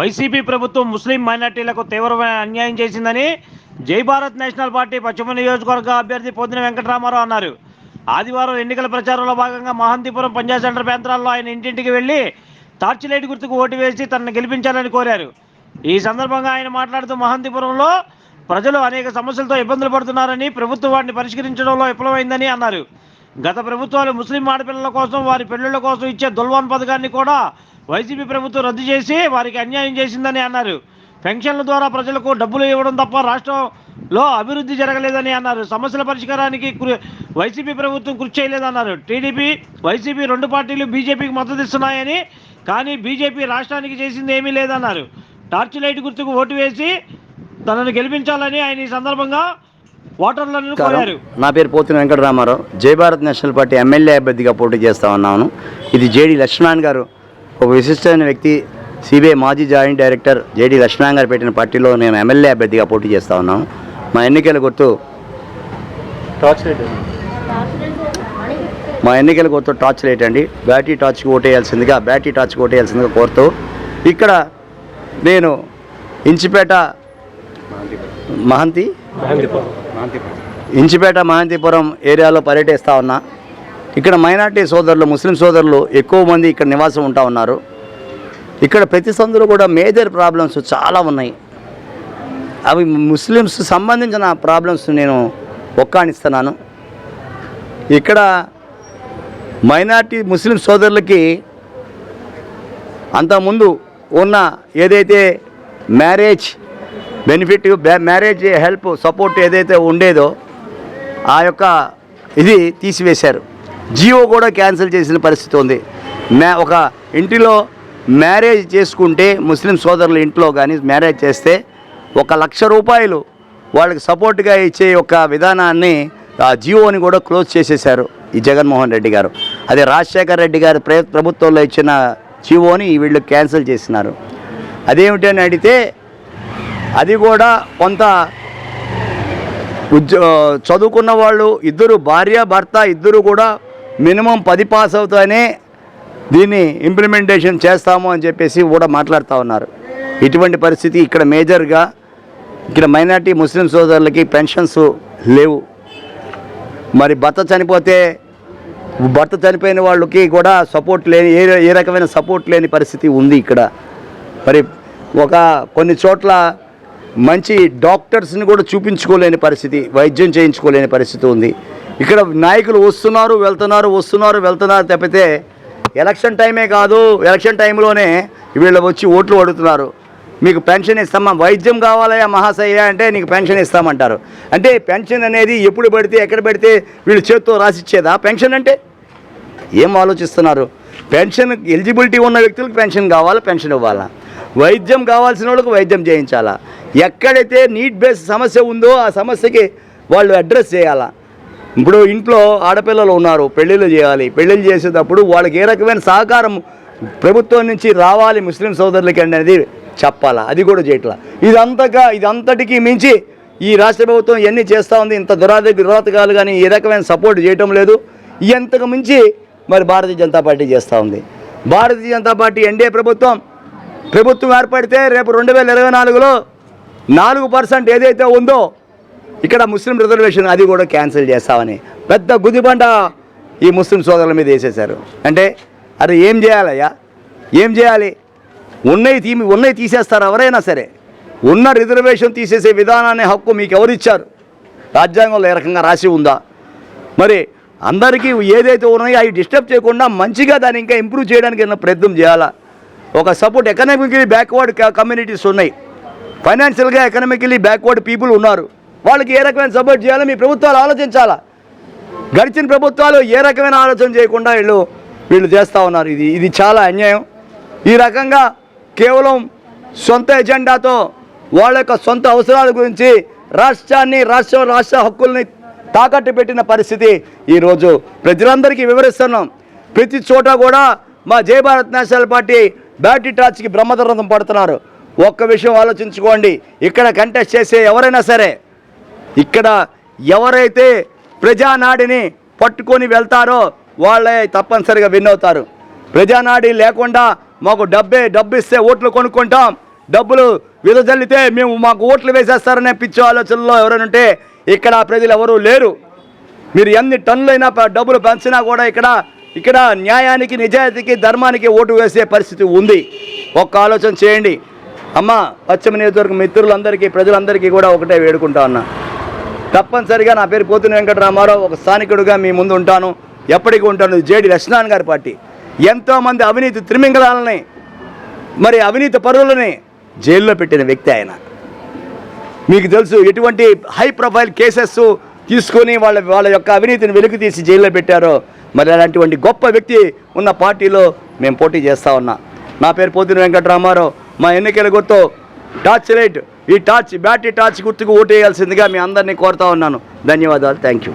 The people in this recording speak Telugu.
వైసీపీ ప్రభుత్వం ముస్లిం మైనార్టీలకు తీవ్రమైన అన్యాయం చేసిందని జై భారత్ నేషనల్ పార్టీ పశ్చిమ నియోజకవర్గ అభ్యర్థి పొద్దున వెంకటరామారావు అన్నారు. ఆదివారం ఎన్నికల ప్రచారంలో భాగంగా మహంతిపురం పంచాయత్ సెంటర్ ప్రాంతాల్లో ఆయన ఇంటింటికి వెళ్ళి టార్చ్ లైట్ గుర్తుకు ఓటు వేసి తనను గెలిపించాలని కోరారు. ఈ సందర్భంగా ఆయన మాట్లాడుతూ మహంతిపురంలో ప్రజలు అనేక సమస్యలతో ఇబ్బందులు పడుతున్నారని ప్రభుత్వం వాటిని పరిష్కరించడంలో విఫలమైందని అన్నారు. గత ప్రభుత్వాలు ముస్లిం ఆడపిల్లల కోసం వారి పెళ్ళిళ్ళ కోసం ఇచ్చే దుల్వాన్ పథకాన్ని కూడా వైసీపీ ప్రభుత్వం రద్దు చేసి వారికి అన్యాయం చేసిందని అన్నారు. పెన్షన్ల ద్వారా ప్రజలకు డబ్బులు ఇవ్వడం తప్ప రాష్ట్రంలో అభివృద్ధి జరగలేదని అన్నారు. సమస్యల పరిష్కారానికి వైసీపీ ప్రభుత్వం కృషి చేయలేదన్నారు. టీడీపీ వైసీపీ రెండు పార్టీలు బీజేపీకి మద్దతు ఇస్తున్నాయని కానీ బీజేపీ రాష్ట్రానికి చేసింది ఏమీ లేదన్నారు. టార్చ్ లైట్ గుర్తుకు ఓటు వేసి తనను గెలిపించాలని ఆయన ఈ సందర్భంగా ఓటర్లను కోరారు నా పేరు పోతిన వెంకటరామారావు. జై భారత్ నేషనల్ పార్టీ ఎమ్మెల్యే అభ్యర్థిగా పోటీ చేస్తా ఉన్నాను. ఇది జేడి లక్ష్మణ్ గారు. ఒక విశిష్టమైన వ్యక్తి సిబిఐ మాజీ జాయింట్ డైరెక్టర్ జేడి లక్ష్మణ్ గారు పెట్టిన పార్టీలో నేను ఎమ్మెల్యే అభ్యర్థిగా పోటీ చేస్తా ఉన్నాను. మా ఎన్నికల గుర్తు మా ఎన్నికల గుర్తు టార్చ్ లైట్ అండి. బ్యాటరీ టార్చ్కి ఓటేయాల్సిందిగా బ్యాటరీ టార్చ్కి ఓటేయాల్సిందిగా కోరుతూ ఇక్కడ నేను ఇంచిపేట మహంతి. ఇంచిపేట మహంతిపురం ఏరియాలో పర్యటిస్తూ ఉన్నా. ఇక్కడ మైనార్టీ సోదరులు ముస్లిం సోదరులు ఎక్కువ మంది ఇక్కడ నివాసం ఉంటా ఉన్నారు. ఇక్కడ ప్రతి సందులో కూడా మేజర్ ప్రాబ్లమ్స్ చాలా ఉన్నాయి. అవి ముస్లిమ్స్ సంబంధించిన ప్రాబ్లమ్స్ నేను ఒక్కానిస్తున్నాను. ఇక్కడ మైనార్టీ ముస్లిం సోదరులకి అంతకుముందు ఉన్న ఏదైతే మ్యారేజ్ బెనిఫిట్ బ్యా- మ్యారేజ్ హెల్ప్ సపోర్ట్ ఏదైతే ఉండేదో ఆ యొక్క ఇది తీసివేశారు. జియో కూడా క్యాన్సిల్ చేసిన పరిస్థితి ఉంది. మ్యా ఒక ఇంటిలో మ్యారేజ్ చేసుకుంటే ముస్లిం సోదరుల ఇంట్లో కానీ మ్యారేజ్ చేస్తే ఒక లక్ష రూపాయలు వాళ్ళకి సపోర్ట్గా ఇచ్చే ఒక విధానాన్ని ఆ జియోని కూడా క్లోజ్ చేసేశారు ఈ జగన్మోహన్ రెడ్డి గారు. అదే రాజశేఖర రెడ్డి గారు ప్రభుత్వంలో ఇచ్చిన జియోని వీళ్ళు క్యాన్సిల్ చేసినారు. అదేమిటని అడిగితే అది కూడా కొంత ఉద్యో చదువుకున్న వాళ్ళు ఇద్దరు భార్య భర్త ఇద్దరు కూడా మినిమం పది పాస్ అవుతానే దీన్ని ఇంప్లిమెంటేషన్ చేస్తాము అని చెప్పేసి కూడా మాట్లాడుతూ ఉన్నారు. ఇటువంటి పరిస్థితి ఇక్కడ మేజర్గా ఇక్కడ మైనార్టీ ముస్లిం సోదరులకి పెన్షన్స్ లేవు. మరి భర్త చనిపోతే భర్త చనిపోయిన వాళ్ళకి కూడా సపోర్ట్ లేని ఏ ఏ రకమైన సపోర్ట్ లేని పరిస్థితి ఉంది ఇక్కడ. మరి ఒక కొన్ని చోట్ల మంచి డాక్టర్స్ని కూడా చూపించుకోలేని పరిస్థితి వైద్యం చేయించుకోలేని పరిస్థితి ఉంది. ఇక్కడ నాయకులు వస్తున్నారు వెళ్తున్నారు వస్తున్నారు వెళ్తున్నారు తప్పితే ఎలక్షన్ టైమే కాదు ఎలక్షన్ టైంలోనే వీళ్ళు వచ్చి ఓట్లు అడుగుతున్నారు. మీకు పెన్షన్ ఇస్తామా? వైద్యం కావాలయా మహాశయ అంటే నీకు పెన్షన్ ఇస్తామంటారు. అంటే పెన్షన్ అనేది ఎప్పుడు పడితే ఎక్కడ పెడితే వీళ్ళు చేత్తో రాసిచ్చేదా పెన్షన్ అంటే? ఏం ఆలోచిస్తున్నారు? పెన్షన్ ఎలిజిబిలిటీ ఉన్న వ్యక్తులకు పెన్షన్ కావాలా? పెన్షన్ ఇవ్వాలా? వైద్యం కావాల్సిన వాళ్ళకి వైద్యం చేయించాలా? ఎక్కడైతే నీట్ బేస్ సమస్య ఉందో ఆ సమస్యకి వాళ్ళు అడ్రస్ చేయాలా? ఇప్పుడు ఇంట్లో ఆడపిల్లలు ఉన్నారు పెళ్ళిళ్ళు చేయాలి. పెళ్ళిళ్ళు చేసేటప్పుడు వాళ్ళకి ఏ రకమైన సహకారం ప్రభుత్వం నుంచి రావాలి ముస్లిం సోదరులకి అనేది చెప్పాలా? అది కూడా చేయట్లా? ఇదంతగా ఇదంతటికి మించి ఈ రాష్ట్ర ప్రభుత్వం ఎన్ని చేస్తూ ఉంది ఇంత దురాద దురాతకాలు కానీ ఏ రకమైన సపోర్ట్ చేయటం లేదు. ఇంతకు మించి మరి భారతీయ జనతా పార్టీ చేస్తూ ఉంది. భారతీయ జనతా పార్టీ ఎన్డీఏ ప్రభుత్వం ప్రభుత్వం ఏర్పడితే రేపు రెండు వేల ఇరవై నాలుగులో నాలుగు పర్సెంట్ ఏదైతే ఉందో ఇక్కడ ముస్లిం రిజర్వేషన్ అది కూడా క్యాన్సిల్ చేస్తామని పెద్ద గుదిబండ ఈ ముస్లిం సోదరుల మీద వేసేశారు. అంటే అరే ఏం చేయాలయ్యా? ఏం చేయాలి? ఉన్నవి తీ ఉన్నవి తీసేస్తారు ఎవరైనా సరే. ఉన్న రిజర్వేషన్ తీసేసే విధానాన్ని హక్కు మీకు ఎవరిచ్చారు రాజ్యాంగంలో ఏ రకంగా రాసి ఉందా? మరి అందరికీ ఏదైతే ఉన్నాయో అవి డిస్టర్బ్ చేయకుండా మంచిగా దాన్ని ఇంకా ఇంప్రూవ్ చేయడానికి ప్రయత్నం చేయాలా? ఒక సపోర్ట్ ఎకనామికలీ బ్యాక్వర్డ్ కమ్యూనిటీస్ ఉన్నాయి. ఫైనాన్షియల్గా ఎకనామికలీ బ్యాక్వర్డ్ పీపుల్ ఉన్నారు. వాళ్ళకి ఏ రకమైన సపోర్ట్ చేయాలో మీ ప్రభుత్వాలు ఆలోచించాలా? గడిచిన ప్రభుత్వాలు ఏ రకమైన ఆలోచన చేయకుండా వీళ్ళు వీళ్ళు చేస్తూ ఉన్నారు. ఇది ఇది చాలా అన్యాయం. ఈ రకంగా కేవలం సొంత ఎజెండాతో వాళ్ళ యొక్క సొంత అవసరాల గురించి రాష్ట్రాన్ని రాష్ట్ర రాష్ట్ర హక్కుల్ని తాకట్టు పెట్టిన పరిస్థితి ఈరోజు. ప్రజలందరికీ వివరిస్తున్నాం. ప్రతి చోట కూడా మా Jaya Bharat National Party battery టార్చ్కి బ్రహ్మదరథం పడుతున్నారు. ఒక్క విషయం ఆలోచించుకోండి. ఇక్కడ కంటెస్ట్ చేసే ఎవరైనా సరే ఇక్కడ ఎవరైతే ప్రజానాడిని పట్టుకొని వెళ్తారో వాళ్ళే తప్పనిసరిగా విన్ అవుతారు. ప్రజానాడి లేకుండా మాకు డబ్బే డబ్బు ఇస్తే ఓట్లు కొనుక్కుంటాం. డబ్బులు విదజల్లితే మేము మాకు ఓట్లు వేసేస్తారనే పిచ్చి ఆలోచనలో ఎవరైనా ఉంటే ఇక్కడ ప్రజలు ఎవరూ లేరు. మీరు ఎన్ని టన్నులైనా డబ్బులు పెంచినా కూడా ఇక్కడ ఇక్కడ న్యాయానికి నిజాయితీకి ధర్మానికి ఓటు వేసే పరిస్థితి ఉంది. ఒక్క ఆలోచన చేయండి. అమ్మ పశ్చిమ నియోజకవర్గ మిత్రులందరికీ ప్రజలందరికీ కూడా ఒకటే వేడుకుంటా ఉన్నా. తప్పనిసరిగా నా పేరు పోతున్న వెంకటరామారావు ఒక స్థానికుడుగా మీ ముందు ఉంటాను. ఎప్పటికీ ఉంటాను. జేడి లక్ష్మణ్ గారి పార్టీ. ఎంతోమంది అవినీతి త్రిమింగళాలని మరి అవినీతి పరువులని జైల్లో పెట్టిన వ్యక్తి ఆయన. మీకు తెలుసు ఎటువంటి హై ప్రొఫైల్ కేసెస్ తీసుకొని వాళ్ళ వాళ్ళ యొక్క అవినీతిని వెలుగు తీసి జైల్లో పెట్టారో మరి అలాంటివంటి గొప్ప వ్యక్తి ఉన్న పార్టీలో మేము పోటీ చేస్తా ఉన్నా. నా పేరు పోతిన వెంకటరామారావు. మా ఎన్నికల గుర్తు టార్చ్ లైట్ ఈ టార్చ్ బ్యాటరీ టార్చ్ గుర్తుకు ఓటు వేయాల్సిందిగా మీ అందరినీ కోరుతా ఉన్నాను. ధన్యవాదాలు. Thank you